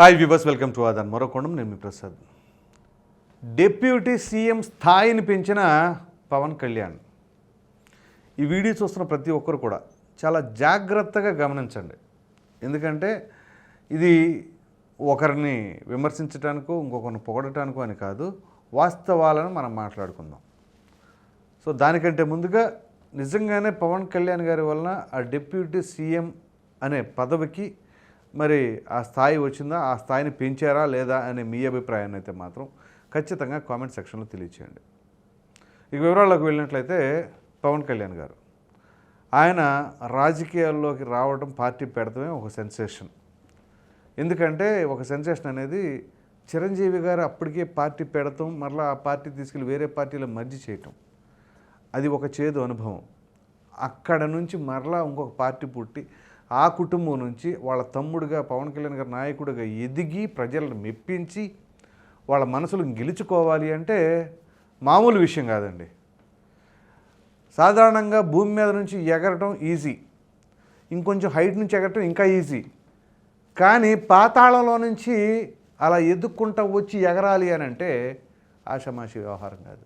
Hi viewers welcome to ఆదాన్. మరో నేను మీ ప్రసాద్. డిప్యూటీ సీఎం స్థాయిని పెంచిన పవన్ కళ్యాణ్. ఈ వీడియో చూస్తున్న ప్రతి ఒక్కరు కూడా చాలా జాగ్రత్తగా గమనించండి. ఎందుకంటే ఇది ఒకరిని విమర్శించడానికో ఇంకొకరిని పొగడటానికో అని కాదు వాస్తవాలను మనం మాట్లాడుకుందాం. సో దానికంటే ముందుగా నిజంగానే పవన్ కళ్యాణ్ గారి వలన ఆ డిప్యూటీ సీఎం అనే పదవికి మరి ఆ స్థాయి వచ్చిందా? ఆ స్థాయిని పెంచారా లేదా అనే మీ అభిప్రాయాన్ని అయితే మాత్రం ఖచ్చితంగా కామెంట్ సెక్షన్లో తెలియచేయండి. ఇక వివరాల్లోకి వెళ్ళినట్లయితే పవన్ కళ్యాణ్ గారు. ఆయన రాజకీయాల్లోకి రావడం పార్టీ పెడతమే ఒక సెన్సేషన్. ఎందుకంటే ఒక సెన్సేషన్ అనేది చిరంజీవి గారు అప్పటికే పార్టీ పెడతాం మరలా ఆ పార్టీ తీసుకెళ్ళి వేరే పార్టీలో మర్జి చేయటం. అది ఒక చేదు అనుభవం. అక్కడ నుంచి మరలా ఇంకొక పార్టీ పుట్టి ఆ కుటుంబం నుంచి వాళ్ళ తమ్ముడుగా పవన్ కళ్యాణ్ గారి నాయకుడిగా ఎదిగి ప్రజలను మెప్పించి వాళ్ళ మనసులు గెలుచుకోవాలి అంటే మామూలు విషయం కాదండి. సాధారణంగా భూమి మీద నుంచి ఎగరటం ఈజీ. ఇంకొంచెం హైట్ నుంచి ఎగరటం ఇంకా ఈజీ. కానీ పాతాళంలో నుంచి అలా ఎదుక్కుంటూ వచ్చి ఎగరాలి అని అంటే ఆషమాషి వ్యవహారం కాదు.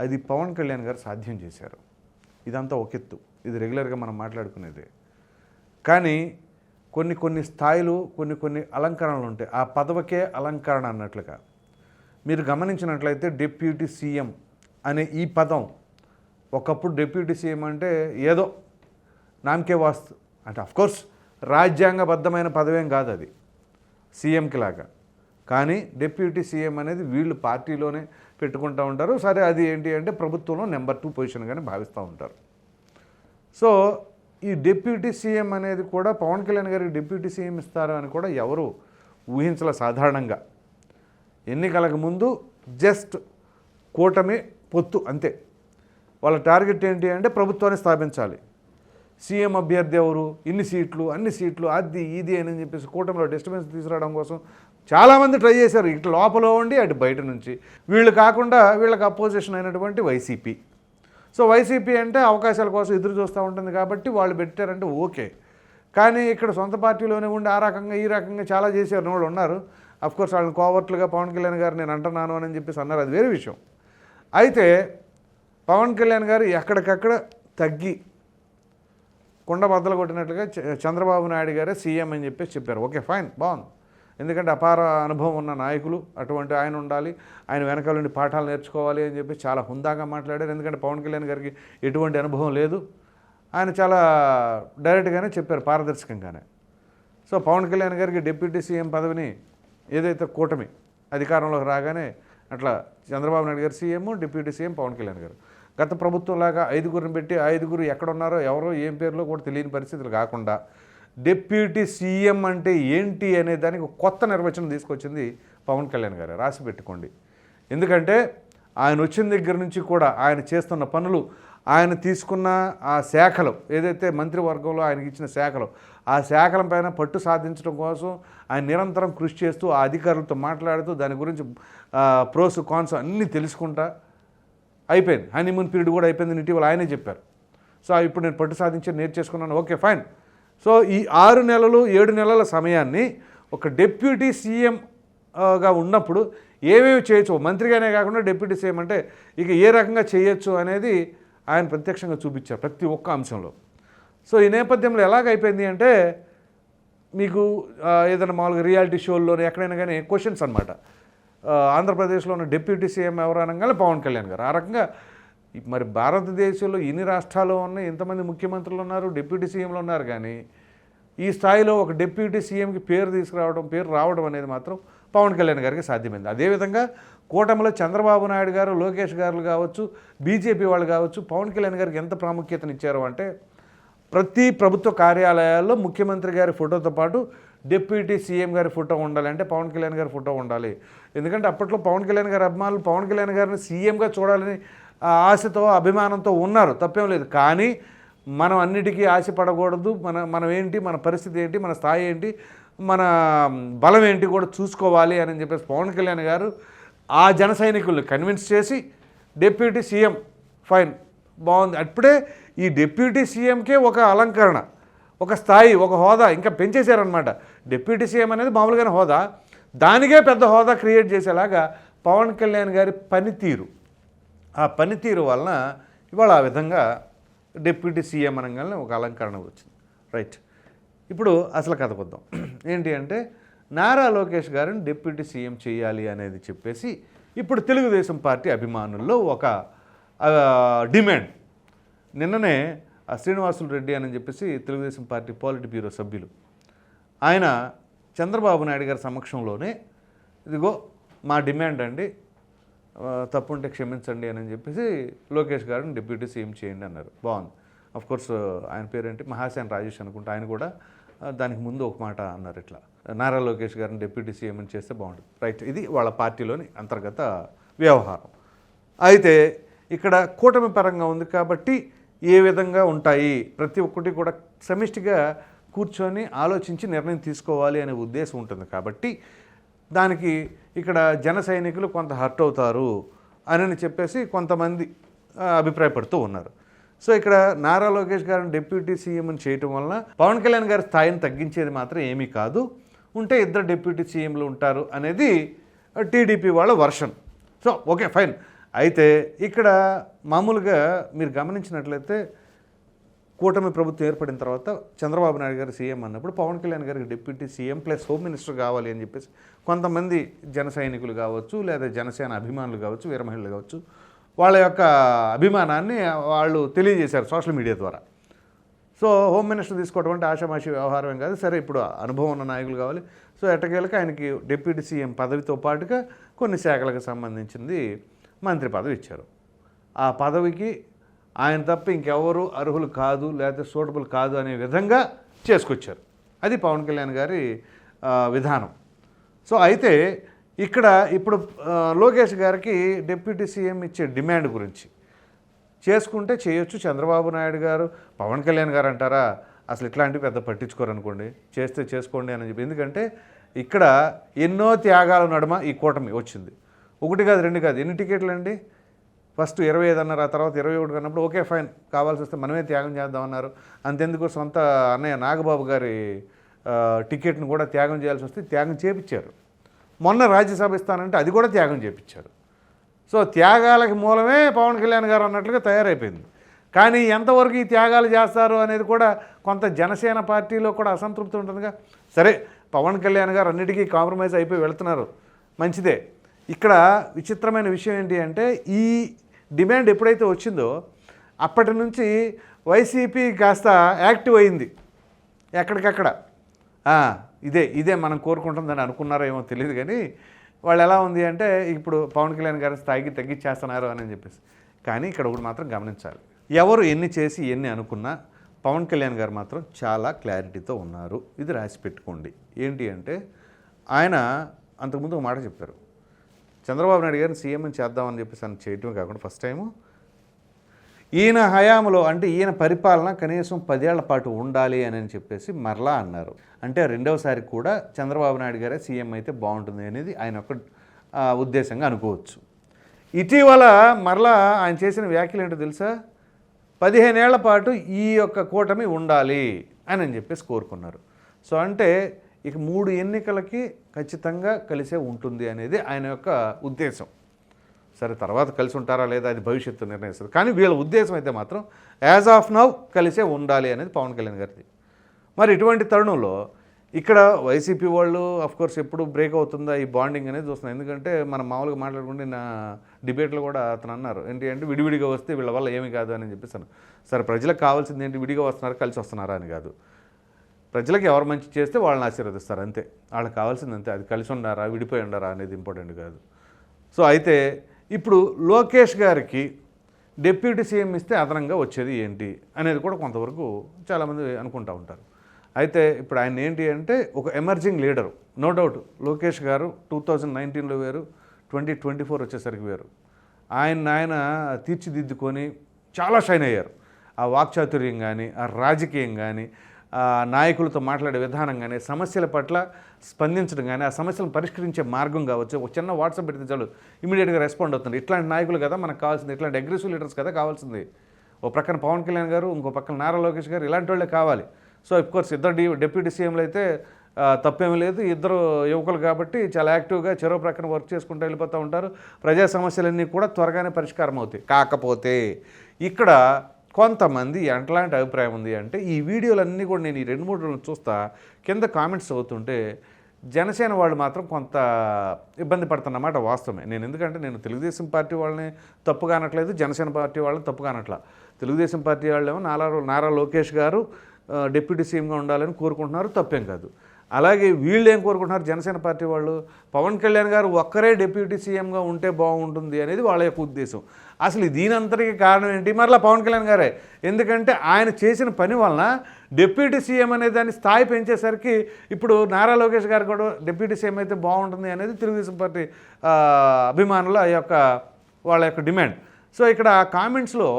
అది పవన్ కళ్యాణ్ గారు సాధ్యం చేశారు. ఇదంతా ఒక ఎత్తు. ఇది రెగ్యులర్గా మనం మాట్లాడుకునేదే. కానీ కొన్ని కొన్ని స్థాయిలు కొన్ని కొన్ని అలంకరణలు ఉంటాయి. ఆ పదవికే అలంకరణ అన్నట్లుగా. మీరు గమనించినట్లయితే డిప్యూటీ సీఎం అనే ఈ పదం ఒకప్పుడు డిప్యూటీ సీఎం అంటే ఏదో నామకే వాస్తు. అంటే అఫ్కోర్స్ రాజ్యాంగబద్ధమైన పదవేం కాదు అది. సీఎంకి లాగా. కానీ డిప్యూటీ సీఎం అనేది వీళ్ళు పార్టీలోనే పెట్టుకుంటూ ఉంటారు. సరే అది ఏంటి అంటే ప్రభుత్వంలో నెంబర్ టూ పొజిషన్గానే భావిస్తూ ఉంటారు. సో ఈ డిప్యూటీ సీఎం అనేది కూడా పవన్ కళ్యాణ్ గారికి డిప్యూటీ సీఎం ఇస్తారు అని కూడా ఎవరు ఊహించలే సాధారణంగా. ఎన్నికలకు ముందు జస్ట్ కూటమి పొత్తు అంతే. వాళ్ళ టార్గెట్ ఏంటి అంటే ప్రభుత్వాన్ని స్థాపించాలి. సీఎం అభ్యర్థి ఎవరు? ఇన్ని సీట్లు అన్ని సీట్లు అది ఇది అని చెప్పేసి కూటమిలో డిస్టర్బెన్స్ తీసుకురావడం కోసం చాలామంది ట్రై చేశారు. ఇటు లోపల ఉండి అటు బయట నుంచి. వీళ్ళు కాకుండా వీళ్ళకి అపోజిషన్ అయినటువంటి వైసీపీ. సో వైసీపీ అంటే అవకాశాల కోసం ఎదురు చూస్తూ ఉంటుంది కాబట్టి వాళ్ళు పెట్టారంటే ఓకే. కానీ ఇక్కడ సొంత పార్టీలోనే ఉండి ఆ రకంగా ఈ రకంగా చాలా చేశారు వాళ్ళు ఉన్నారు. అఫ్కోర్స్ వాళ్ళని కోవర్ట్లుగా పవన్ కళ్యాణ్ గారు నేను అంటున్నాను అని చెప్పేసి అన్నారు. అది వేరే విషయం. అయితే పవన్ కళ్యాణ్ గారు ఎక్కడికక్కడ తగ్గి కుండ బద్దలు కొట్టినట్లుగా చంద్రబాబు నాయుడు గారే సీఎం అని చెప్పేసి చెప్పారు. ఓకే ఫైన్ బాగుంది. ఎందుకంటే అపార అనుభవం ఉన్న నాయకులు అటువంటి ఆయన ఉండాలి. ఆయన వెనకాల నుండి పాఠాలు నేర్చుకోవాలి అని చెప్పి చాలా హుందాగా మాట్లాడారు. ఎందుకంటే పవన్ కళ్యాణ్ గారికి ఎటువంటి అనుభవం లేదు. ఆయన చాలా డైరెక్ట్గానే చెప్పారు పారదర్శకంగానే. సో పవన్ కళ్యాణ్ గారికి డిప్యూటీ సీఎం పదవిని ఏదైతే కూటమి అధికారంలోకి రాగానే అట్లా Chandrababu Naidu garu CM deputy CM Pawan Kalyan garu. గత ప్రభుత్వంలాగా ఐదుగురిని పెట్టి ఐదుగురు ఎక్కడున్నారో ఎవరో ఏం పేర్లో కూడా తెలియని పరిస్థితులు కాకుండా డిప్యూటీ సీఎం అంటే ఏంటి అనే దానికి కొత్త నిర్వచనం తీసుకొచ్చింది పవన్ కళ్యాణ్ గారు. రాసి పెట్టుకోండి. ఎందుకంటే ఆయన వచ్చిన దగ్గర నుంచి కూడా ఆయన చేస్తున్న పనులు ఆయన తీసుకున్న ఆ శాఖలు ఏదైతే మంత్రివర్గంలో ఆయనకి ఇచ్చిన శాఖలు ఆ శాఖల పైన పట్టు సాధించడం కోసం ఆయన నిరంతరం కృషి చేస్తూ ఆ అధికారులతో మాట్లాడుతూ దాని గురించి ప్రోస్ కాన్స్ అన్నీ తెలుసుకుంటా అయిపోయింది. హనీమూన్ పీరియడ్ కూడా అయిపోయింది ఇటీవల ఆయనే చెప్పారు. సో ఇప్పుడు నేను పట్టు సాధించి నేర్చేసుకున్నాను ఓకే ఫైన్. సో ఈ ఆరు నెలలు ఏడు నెలల సమయాన్ని ఒక డెప్యూటీ సీఎంగా ఉన్నప్పుడు ఏమేమి చేయొచ్చు? మంత్రిగానే కాకుండా డెప్యూటీ సీఎం అంటే ఇక ఏ రకంగా చేయొచ్చు అనేది ఆయన ప్రత్యక్షంగా చూపించారు ప్రతి ఒక్క అంశంలో. సో ఈ నేపథ్యంలో ఎలాగైపోయింది అంటే మీకు ఏదైనా మామూలుగా రియాలిటీ షోల్లో ఎక్కడైనా కానీ క్వశ్చన్స్ అనమాట ఆంధ్రప్రదేశ్లో ఉన్న డెప్యూటీ సీఎం ఎవరు అనగానే పవన్ కళ్యాణ్ గారు. ఆ రకంగా మరి భారతదేశంలో ఎన్ని రాష్ట్రాలు ఉన్నాయి ఎంతమంది ముఖ్యమంత్రులు ఉన్నారు డిప్యూటీ సీఎంలు ఉన్నారు కానీ ఈ స్థాయిలో ఒక డిప్యూటీ సీఎంకి పేరు తీసుకురావడం పేరు రావడం అనేది మాత్రం పవన్ కళ్యాణ్ గారికి సాధ్యమైంది. అదేవిధంగా కూటమిలో చంద్రబాబు నాయుడు గారు లోకేష్ గారు కావచ్చు బీజేపీ వాళ్ళు కావచ్చు పవన్ కళ్యాణ్ గారికి ఎంత ప్రాముఖ్యతనిచ్చారు అంటే ప్రతి ప్రభుత్వ కార్యాలయాల్లో ముఖ్యమంత్రి గారి ఫోటోతో పాటు డిప్యూటీ సీఎం గారి ఫోటో ఉండాలి అంటే పవన్ కళ్యాణ్ గారి ఫోటో ఉండాలి. ఎందుకంటే అప్పట్లో పవన్ కళ్యాణ్ గారి అభిమానులు పవన్ కళ్యాణ్ గారిని సీఎంగా చూడాలని ఆశతో అభిమానంతో ఉన్నారు. తప్పేం లేదు. కానీ మనం అన్నిటికీ ఆశపడకూడదు. మన మనం ఏంటి మన పరిస్థితి ఏంటి మన స్థాయి ఏంటి మన బలం ఏంటి కూడా చూసుకోవాలి అని చెప్పేసి పవన్ కళ్యాణ్ గారు ఆ జన సైనికుల్ని కన్విన్స్ చేసి డిప్యూటీ సీఎం ఫైన్ బాగుంది. అప్పుడే ఈ డిప్యూటీ సీఎంకే ఒక అలంకరణ ఒక స్థాయి ఒక హోదా ఇంకా పెంచేశారనమాట డిప్యూటీ సీఎం అనేది మామూలుగానే హోదా. దానికే పెద్ద హోదా క్రియేట్ చేసేలాగా పవన్ కళ్యాణ్ గారి పనితీరు. ఆ పనితీరు వలన ఇవాళ ఆ విధంగా డిప్యూటీ సీఎం అనగానే ఒక అలంకరణ వచ్చింది. రైట్. ఇప్పుడు అసలు కథ కొద్దాం. ఏంటి అంటే నారా లోకేష్ గారిని డిప్యూటీ సీఎం చేయాలి అనేది చెప్పేసి ఇప్పుడు తెలుగుదేశం పార్టీ అభిమానుల్లో ఒక డిమాండ్. నిన్ననే ఆ శ్రీనివాసులు రెడ్డి అని చెప్పేసి తెలుగుదేశం పార్టీ పాలిట్ బ్యూరో సభ్యులు. ఆయన చంద్రబాబు నాయుడు గారి సమక్షంలోనే ఇదిగో మా డిమాండ్ అండి తప్పుంటే క్షమించండి అని చెప్పేసి లోకేష్ గారిని డిప్యూటీ సీఎం చేయండి అన్నారు. బాగుంది. అఫ్ కోర్స్ ఆయన పేరేంటి? మహాసేన్ రాజేష్ అనుకుంటా. ఆయన కూడా దానికి ముందు ఒక మాట అన్నారు ఇట్లా. నారా లోకేష్ గారిని డిప్యూటీ సీఎం అని చేస్తే బాగుంటుంది. రైట్ ఇది వాళ్ళ పార్టీలోని అంతర్గత వ్యవహారం. అయితే ఇక్కడ కూటమి పరంగా ఉంది కాబట్టి ఏ విధంగా ఉంటాయి? ప్రతి ఒక్కటి కూడా సమిష్టిగా కూర్చొని ఆలోచించి నిర్ణయం తీసుకోవాలి అనే ఉద్దేశం ఉంటుంది కాబట్టి దానికి ఇక్కడ జన సైనికులు కొంత హర్ట్ అవుతారు అని చెప్పేసి కొంతమంది అభిప్రాయపడుతూ ఉన్నారు. సో ఇక్కడ నారా లోకేష్ గారిని డిప్యూటీ సీఎంని చేయటం వలన పవన్ కళ్యాణ్ గారి స్థాయిని తగ్గించేది మాత్రం ఏమీ కాదు. ఉంటే ఇద్దరు డిప్యూటీ సీఎంలు ఉంటారు అనేది టీడీపీ వాళ్ళ వర్షన్. So okay fine. అయితే ఇక్కడ మామూలుగా మీరు గమనించినట్లయితే కూటమి ప్రభుత్వం ఏర్పడిన తర్వాత చంద్రబాబు నాయుడు గారు సీఎం అన్నప్పుడు పవన్ కళ్యాణ్ గారికి deputy CM plus home minister కావాలి అని చెప్పేసి కొంతమంది జన సైనికులు కావచ్చు లేదా జనసేన అభిమానులు కావచ్చు వీర మహిళలు కావచ్చు వాళ్ళ యొక్క అభిమానాన్ని వాళ్ళు తెలియజేశారు సోషల్ మీడియా ద్వారా. సో హోమ్ మినిస్టర్ తీసుకోవడం అంటే ఆషామాషి వ్యవహారం కాదు సరే ఇప్పుడు అనుభవం ఉన్న నాయకులు కావాలి. సో ఎట్టకేలకు ఆయనకి డిప్యూటీ సీఎం పదవితో పాటుగా కొన్ని శాఖలకు సంబంధించింది మంత్రి పదవి ఇచ్చారు. ఆ పదవికి ఆయన తప్ప ఇంకెవరు అర్హులు కాదు లేకపోతే సూటబుల్ కాదు అనే విధంగా చేసుకొచ్చారు. అది పవన్ కళ్యాణ్ గారి విధానం. సో అయితే ఇక్కడ ఇప్పుడు లోకేష్ గారికి డిప్యూటీ సీఎం ఇచ్చే డిమాండ్ గురించి. చేసుకుంటే చేయొచ్చు చంద్రబాబు నాయుడు గారు. పవన్ కళ్యాణ్ గారు అంటారా అసలు ఇట్లాంటివి పెద్ద పట్టించుకోరు అనుకోండి. చేస్తే చేసుకోండి అని చెప్పి. ఎందుకంటే ఇక్కడ ఎన్నో త్యాగాల నడుమ ఈ కూటమి వచ్చింది. ఒకటి కాదు రెండు కాదు. ఎన్ని టికెట్లు అండి ఫస్ట్ ఇరవై ఐదు అన్నారు ఆ తర్వాత ఇరవై ఒకటి అన్నప్పుడు ఓకే ఫైన్ కావాల్సి వస్తే మనమే త్యాగం చేద్దామన్నారు. అంతెందుకు సొంత అన్నయ్య నాగబాబు గారి టికెట్ను కూడా త్యాగం చేయాల్సి వస్తే త్యాగం చేపించారు మొన్న రాజ్యసభ ఇస్తానంటే అది కూడా త్యాగం చేపించారు సో త్యాగాలకి మూలమే పవన్ కళ్యాణ్ గారు అన్నట్లుగా తయారైపోయింది. కానీ ఎంతవరకు ఈ త్యాగాలు చేస్తారు అనేది కూడా కొంత జనసేన పార్టీలో కూడా అసంతృప్తి ఉంటుందిగా. సరే పవన్ కళ్యాణ్ గారు అన్నిటికీ కాంప్రమైజ్ అయిపోయి వెళ్తున్నారు. మంచిదే. ఇక్కడ విచిత్రమైన విషయం ఏంటి అంటే ఈ డిమాండ్ ఎప్పుడైతే వచ్చిందో అప్పటి నుంచి వైసీపీ కాస్త యాక్టివ్ అయింది. ఎక్కడికక్కడ. ఇదే ఇదే మనం కోరుకుంటుందని అనుకున్నారో ఏమో తెలియదు కానీ వాళ్ళు ఎలా ఉంది అంటే ఇప్పుడు పవన్ కళ్యాణ్ గారి స్థాయికి తగ్గించేస్తున్నారు అని చెప్పేసి. కానీ ఇక్కడ ఒకటి మాత్రం గమనించాలి. ఎవరు ఎన్ని చేసి ఎన్ని అనుకున్నా పవన్ కళ్యాణ్ గారు మాత్రం చాలా క్లారిటీతో ఉన్నారు. ఇది రాసి పెట్టుకోండి. ఏంటి అంటే ఆయన అంతకుముందు ఒక మాట చెప్పారు. చంద్రబాబు నాయుడు గారిని సీఎం చేద్దామని చెప్పేసి అని చేయటమే కాకుండా ఫస్ట్ టైము ఈయన హయాంలో అంటే ఈయన పరిపాలన కనీసం పదేళ్ళ పాటు ఉండాలి అని అని చెప్పేసి మరలా అన్నారు. అంటే రెండవసారి కూడా చంద్రబాబు నాయుడు గారే సీఎం అయితే బాగుంటుంది అనేది ఆయన ఒక ఉద్దేశంగా అనుకోవచ్చు. ఇటీవల మరలా ఆయన చేసిన వ్యాఖ్యలు ఏంటో తెలుసా? పదిహేనేళ్ళ పాటు ఈ యొక్క కూటమి ఉండాలి అని అని చెప్పేసి కోరుకున్నారు. సో అంటే ఇక మూడు ఎన్నికలకి ఖచ్చితంగా కలిసే ఉంటుంది అనేది ఆయన యొక్క ఉద్దేశం. సరే తర్వాత కలిసి ఉంటారా లేదా అది భవిష్యత్తు నిర్ణయిస్తుంది. కానీ వీళ్ళ ఉద్దేశం అయితే మాత్రం యాజ్ ఆఫ్ నౌ కలిసే ఉండాలి అనేది పవన్ కళ్యాణ్ గారిది. మరి ఇటువంటి తరుణంలో ఇక్కడ వైసీపీ వాళ్ళు కోర్స్ ఎప్పుడు బ్రేక్ అవుతుందా ఈ బాండింగ్ అనేది చూస్తున్నాం. ఎందుకంటే మనం మామూలుగా మాట్లాడుకుంటే నా డిబేట్లో కూడా అతను అన్నారు ఏంటి అంటే విడివిడిగా వస్తే వీళ్ళ వల్ల ఏమీ కాదు అని చెప్పేసాను సరే ప్రజలకు కావాల్సింది ఏంటి? విడిగా వస్తున్నారా? కలిసి వస్తున్నారా? అని కాదు. ప్రజలకు ఎవరు మంచి చేస్తే వాళ్ళని ఆశీర్వదిస్తారు అంతే. వాళ్ళకి కావాల్సింది అంతే. అది కలిసి ఉండారా విడిపోయి ఉండారా అనేది ఇంపార్టెంట్ కాదు. సో అయితే ఇప్పుడు లోకేష్ గారికి డిప్యూటీ సీఎం ఇస్తే అదనంగా వచ్చేది ఏంటి అనేది కూడా కొంతవరకు చాలామంది అనుకుంటూ ఉంటారు. అయితే ఇప్పుడు ఆయన ఏంటి అంటే ఒక emerging leader. No doubt Lokesh garu two thousand నైన్టీన్లో వేరు ట్వంటీ ట్వంటీ ఫోర్ వచ్చేసరికి వేరు. ఆయన ఆయన తీర్చిదిద్దుకొని చాలా షైన్ అయ్యారు. ఆ వాక్చాతుర్యం కానీ ఆ రాజకీయం కానీ నాయకులతో మాట్లాడే విధానం కానీ సమస్యల పట్ల స్పందించడం కానీ ఆ సమస్యలను పరిష్కరించే మార్గం కావచ్చు. ఒక చిన్న వాట్సాప్ పెడితే చాలు ఇమీడియట్గా రెస్పాండ్ అవుతుంది. ఇట్లాంటి నాయకులు కదా మనకు కావాల్సింది. ఇట్లాంటి అగ్రెసివ్ లీడర్స్ కదా కావాల్సింది. ఓ ప్రక్కన పవన్ కళ్యాణ్ గారు ఇంకో పక్కన నారా లోకేష్ గారు ఇలాంటి వాళ్ళే కావాలి. సో కోర్స్ ఇద్దరు డి డిప్యూటీ సీఎంలు అయితే తప్పేమీ లేదు. ఇద్దరు యువకులు కాబట్టి చాలా యాక్టివ్గా చెరో ప్రక్కన వర్క్ చేసుకుంటూ వెళ్ళిపోతూ ఉంటారు. ప్రజా సమస్యలన్నీ కూడా త్వరగానే పరిష్కారం అవుతాయి కాకపోతే ఇక్కడ కొంతమంది ఎట్లాంటి అభిప్రాయం ఉంది అంటే ఈ వీడియోలన్నీ కూడా నేను ఈ రెండు మూడు రోజులు చూస్తా కింద కామెంట్స్ అవుతుంటే జనసేన వాళ్ళు మాత్రం కొంత ఇబ్బంది పడుతున్నమాట వాస్తవమే. నేను ఎందుకంటే నేను తెలుగుదేశం పార్టీ వాళ్ళని తప్పు కానట్లేదు జనసేన పార్టీ వాళ్ళని తప్పు అనట్లా తెలుగుదేశం పార్టీ వాళ్ళేమో నారా నారా లోకేష్ గారు డిప్యూటీ సీఎంగా ఉండాలని కోరుకుంటున్నారు తప్పేం కాదు. అలాగే వీళ్ళు ఏం కోరుకుంటున్నారు? జనసేన పార్టీ వాళ్ళు పవన్ కళ్యాణ్ గారు ఒక్కరే డిప్యూటీ సీఎంగా ఉంటే బాగుంటుంది అనేది వాళ్ళ యొక్క ఉద్దేశం. అసలు దీనంతటికి కారణం ఏంటి? మరలా పవన్ కళ్యాణ్ గారే. ఎందుకంటే ఆయన చేసిన పని వలన డిప్యూటీ సీఎం అనే దాని స్థాయి పెంచేసరికి ఇప్పుడు నారా లోకేష్ గారు కూడా డిప్యూటీ సీఎం అయితే బాగుంటుంది అనేది తెలుగుదేశం పార్టీ అభిమానుల యొక్క వాళ్ళ యొక్క డిమాండ్. సో ఇక్కడ కామెంట్స్లో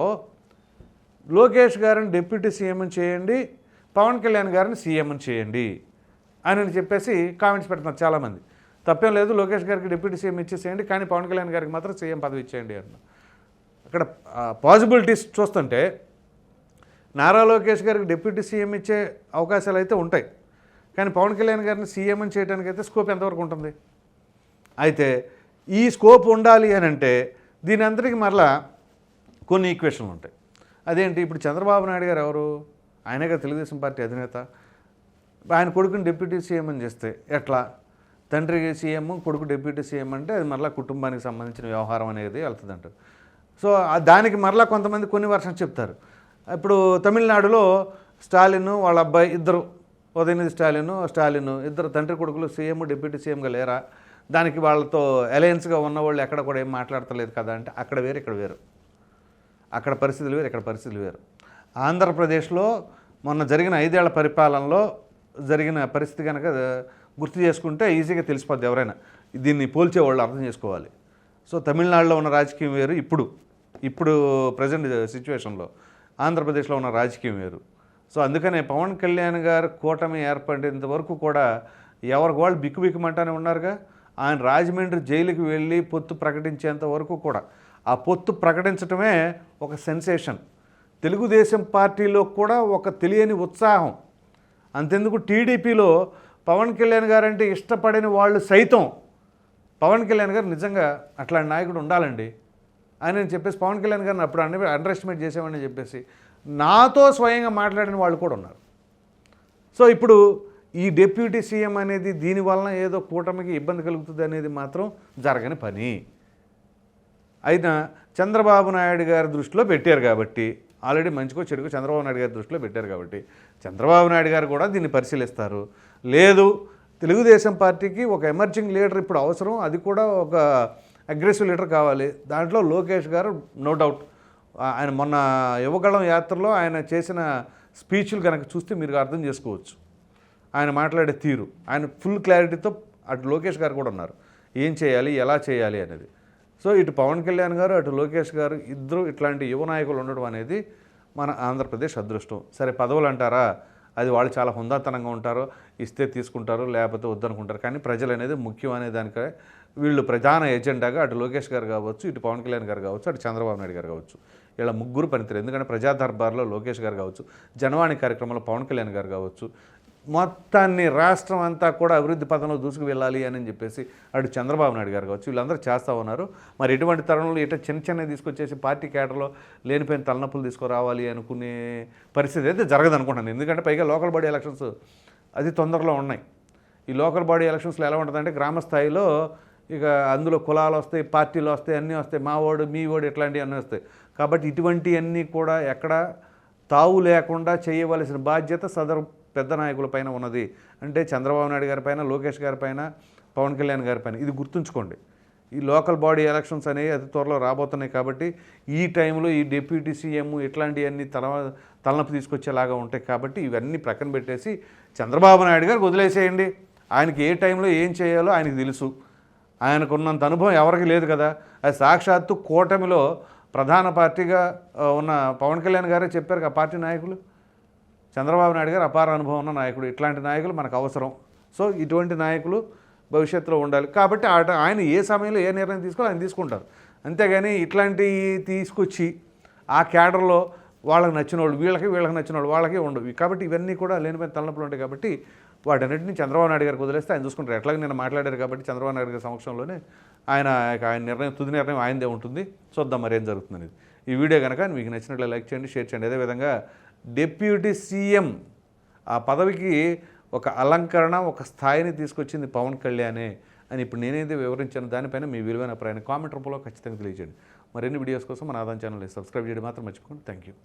లోకేష్ గారిని డిప్యూటీ సీఎం చేయండి పవన్ కళ్యాణ్ గారిని సీఎం చేయండి. అని చెప్పేసి కామెంట్స్ పెడుతున్నారు చాలామంది. తప్పేం లేదు లోకేష్ గారికి డిప్యూటీ సీఎం ఇచ్చేసేయండి కానీ పవన్ కళ్యాణ్ గారికి మాత్రం సీఎం పదవి ఇచ్చేయండి అన్న అక్కడ పాసిబిలిటీస్ చూస్తుంటే నారా లోకేష్ గారికి డిప్యూటీ సీఎం ఇచ్చే అవకాశాలు అయితే ఉంటాయి. కానీ పవన్ కళ్యాణ్ గారిని సీఎం అని చేయడానికి అయితే స్కోప్ ఎంతవరకు ఉంటుంది? అయితే ఈ స్కోప్ ఉండాలి అని అంటే దీని అందరికీ మరలా కొన్ని ఈక్వేషన్లు ఉంటాయి. అదేంటి ఇప్పుడు చంద్రబాబు నాయుడు గారు ఎవరు? ఆయనగా తెలుగుదేశం పార్టీ అధినేత. ఆయన కొడుకుని డిప్యూటీ సీఎం అని చేస్తే ఎట్లా? తండ్రి సీఎం కొడుకు డిప్యూటీ సీఎం అంటే అది మరలా కుటుంబానికి సంబంధించిన వ్యవహారం అనేది వెళ్తుందంట సో దానికి మరలా కొంతమంది కొన్ని వర్షం చెప్తారు. ఇప్పుడు తమిళనాడులో స్టాలిన్ వాళ్ళ అబ్బాయి ఇద్దరు ఉదయనిధి స్టాలిన్ స్టాలిన్ ఇద్దరు తండ్రి కొడుకులు సీఎం డిప్యూటీ సీఎంగా లేరా? దానికి వాళ్ళతో అలయన్స్గా ఉన్న వాళ్ళు ఎక్కడ కూడా ఏం మాట్లాడతలేదు కదా అంటే అక్కడ వేరు ఇక్కడ వేరు. అక్కడ పరిస్థితులు వేరు ఇక్కడ పరిస్థితులు వేరు. ఆంధ్రప్రదేశ్లో మొన్న జరిగిన ఐదేళ్ళ పరిపాలనలో జరిగిన పరిస్థితి కనుక గుర్తు చేసుకుంటే ఈజీగా తెలిసిపోద్ది ఎవరైనా. దీన్ని పోల్చే వాళ్ళు అర్థం చేసుకోవాలి. సో తమిళనాడులో ఉన్న రాజకీయం వేరు ఇప్పుడు ఇప్పుడు ప్రజెంట్ సిచ్యువేషన్లో ఆంధ్రప్రదేశ్లో ఉన్న రాజకీయం వేరు. సో అందుకనే పవన్ కళ్యాణ్ గారు కూటమి ఏర్పడేంత వరకు కూడా ఎవరికి వాళ్ళు బిక్కు బిక్కుమంటానే ఉన్నారుగా? ఆయన రాజమండ్రి జైలుకి వెళ్ళి పొత్తు ప్రకటించేంత వరకు కూడా. ఆ పొత్తు ప్రకటించటమే ఒక సెన్సేషన్. తెలుగుదేశం పార్టీలో కూడా ఒక తెలియని ఉత్సాహం. అంతెందుకు టీడీపీలో పవన్ కళ్యాణ్ గారు అంటే ఇష్టపడిన వాళ్ళు సైతం పవన్ కళ్యాణ్ గారు నిజంగా అట్లాంటి నాయకుడు ఉండాలండి. అని నేను చెప్పేసి పవన్ కళ్యాణ్ గారిని అప్పుడు అండర్ అండర్ ఎస్టిమేట్ చేసేవాడిని చెప్పేసి నాతో స్వయంగా మాట్లాడిన వాళ్ళు కూడా ఉన్నారు. సో ఇప్పుడు ఈ డెప్యూటీ సీఎం అనేది దీని వలన ఏదో కూటమికి ఇబ్బంది కలుగుతుంది అనేది మాత్రం జరగని పని. అయినా చంద్రబాబు నాయుడు గారి దృష్టిలో పెట్టారు కాబట్టి ఆల్రెడీ మంచికో చెడుకో చంద్రబాబు నాయుడు గారి దృష్టిలో పెట్టారు కాబట్టి చంద్రబాబు నాయుడు గారు కూడా దీన్ని పరిశీలిస్తారు. లేదు తెలుగుదేశం పార్టీకి ఒక ఎమర్జింగ్ లీడర్ ఇప్పుడు అవసరం అది కూడా ఒక అగ్రెసివ్ లీడర్ కావాలి. దాంట్లో లోకేష్ గారు నో డౌట్. ఆయన మొన్న యువగళం యాత్రలో ఆయన చేసిన స్పీచ్లు కనుక చూస్తే మీరు అర్థం చేసుకోవచ్చు. ఆయన మాట్లాడే తీరు. ఆయన ఫుల్ క్లారిటీతో అటు లోకేష్ గారు కూడా ఉన్నారు. ఏం చేయాలి ఎలా చేయాలి అనేది. సో ఇటు పవన్ కళ్యాణ్ గారు అటు లోకేష్ గారు ఇద్దరు ఇట్లాంటి యువ నాయకులు ఉండడం అనేది మన ఆంధ్రప్రదేశ్ అదృష్టం. సరే పదవులు అంటారా అది వాళ్ళు చాలా హుందాతనంగా ఉంటారు ఇస్తే తీసుకుంటారు లేకపోతే వద్దనుకుంటారు. కానీ ప్రజలు అనేది ముఖ్యం అనే దానికే వీళ్ళు ప్రధాన ఎజెండాగా అటు లోకేష్ గారు కావచ్చు ఇటు పవన్ కళ్యాణ్ గారు కావచ్చు అటు చంద్రబాబు నాయుడు గారు కావచ్చు. ఇలా ముగ్గురు పనితీరు. ఎందుకంటే ప్రజా దర్బార్లో లోకేష్ గారు కావచ్చు జనవాణి కార్యక్రమంలో పవన్ కళ్యాణ్ గారు కావచ్చు మొత్తాన్ని రాష్ట్రం అంతా కూడా అభివృద్ధి పథంలో దూసుకు వెళ్ళాలి అని చెప్పేసి అటు చంద్రబాబు నాయుడు గారు కావచ్చు వీళ్ళందరూ చేస్తూ ఉన్నారు. మరి ఎటువంటి తరుణంలో ఇట చిన్న చిన్నవి తీసుకొచ్చేసి పార్టీ కేటర్లో లేనిపోయిన తలనొప్పులు తీసుకురావాలి అనుకునే పరిస్థితి అయితే జరగదు అనుకుంటున్నాను. ఎందుకంటే పైగా లోకల్ బాడీ ఎలక్షన్స్ అది తొందరలో ఉన్నాయి. ఈ లోకల్ బాడీ ఎలక్షన్స్లో ఎలా ఉంటుందంటే గ్రామ స్థాయిలో ఇక అందులో కులాలు వస్తాయి పార్టీలు వస్తాయి అన్నీ వస్తాయి. మా ఓడు మీ ఓడు ఇట్లాంటివి అన్నీ వస్తాయి. కాబట్టి ఇటువంటివన్నీ కూడా ఎక్కడ తావు లేకుండా చేయవలసిన బాధ్యత సదరు పెద్ద నాయకుల పైన ఉన్నది. అంటే చంద్రబాబు నాయుడు గారి పైన లోకేష్ గారి పైన పవన్ కళ్యాణ్ గారి పైన. ఇది గుర్తుంచుకోండి. ఈ లోకల్ బాడీ ఎలక్షన్స్ అనేవి అతి త్వరలో రాబోతున్నాయి కాబట్టి ఈ టైంలో ఈ డిప్యూటీ సీఎం ఇట్లాంటివన్నీ తల తలనొప్పి తీసుకొచ్చేలాగా ఉంటాయి కాబట్టి ఇవన్నీ ప్రక్కన పెట్టేసి చంద్రబాబు నాయుడు గారికి వదిలేసేయండి. ఆయనకి ఏ టైంలో ఏం చేయాలో ఆయనకు తెలుసు. ఆయనకున్నంత అనుభవం ఎవరికి లేదు కదా. అది సాక్షాత్తు కూటమిలో ప్రధాన పార్టీగా ఉన్న పవన్ కళ్యాణ్ గారే చెప్పారు ఆ పార్టీ నాయకులు. చంద్రబాబు నాయుడు గారు అపార అనుభవం ఉన్న నాయకుడు. ఇట్లాంటి నాయకులు మనకు అవసరం. సో ఇటువంటి నాయకులు భవిష్యత్తులో ఉండాలి. కాబట్టి ఆట- ఆయన ఏ సమయంలో ఏ నిర్ణయం తీసుకోవాలో ఆయన తీసుకుంటారు. అంతేగాని ఇట్లాంటివి తీసుకొచ్చి ఆ క్యాడర్లో వాళ్ళకి నచ్చిన వాళ్ళు వీళ్ళకి వీళ్ళకి నచ్చిన వాళ్ళు వాళ్ళకి ఉండవు. కాబట్టి ఇవన్నీ కూడా లేనిపోయిన తలనొప్పులు ఉంటాయి కాబట్టి వాటన్నిటిని చంద్రబాబు నాయుడు గారికి వదిలేస్తే ఆయన చూసుకుంటారు. ఎట్లాగే నేను మాట్లాడారు కాబట్టి చంద్రబాబు నాయుడు గారి సమక్షంలోనే ఆయన ఆయన నిర్ణయం తుది నిర్ణయం ఆయనదే ఉంటుంది. చూద్దాం మరి ఏం జరుగుతుంది ఈ వీడియో కనుక మీకు నచ్చినట్లు లైక్ చేయండి షేర్ చేయండి. అదేవిధంగా డిప్యూటీ సీఎం ఆ పదవికి ఒక అలంకరణ ఒక స్థాయిని తీసుకొచ్చింది పవన్ కళ్యాణే అని ఇప్పుడు నేనైతే వివరించాను. దానిపైన మీ విలువైన అభిప్రాయాన్ని కామెంట్ రూపంలో ఖచ్చితంగా తెలియజేయండి. మరిన్ని వీడియోస్ కోసం మన ఆదాయం ఛానల్ని సబ్స్క్రైబ్ చేయడం మాత్రం మర్చిపోకండి. Thank you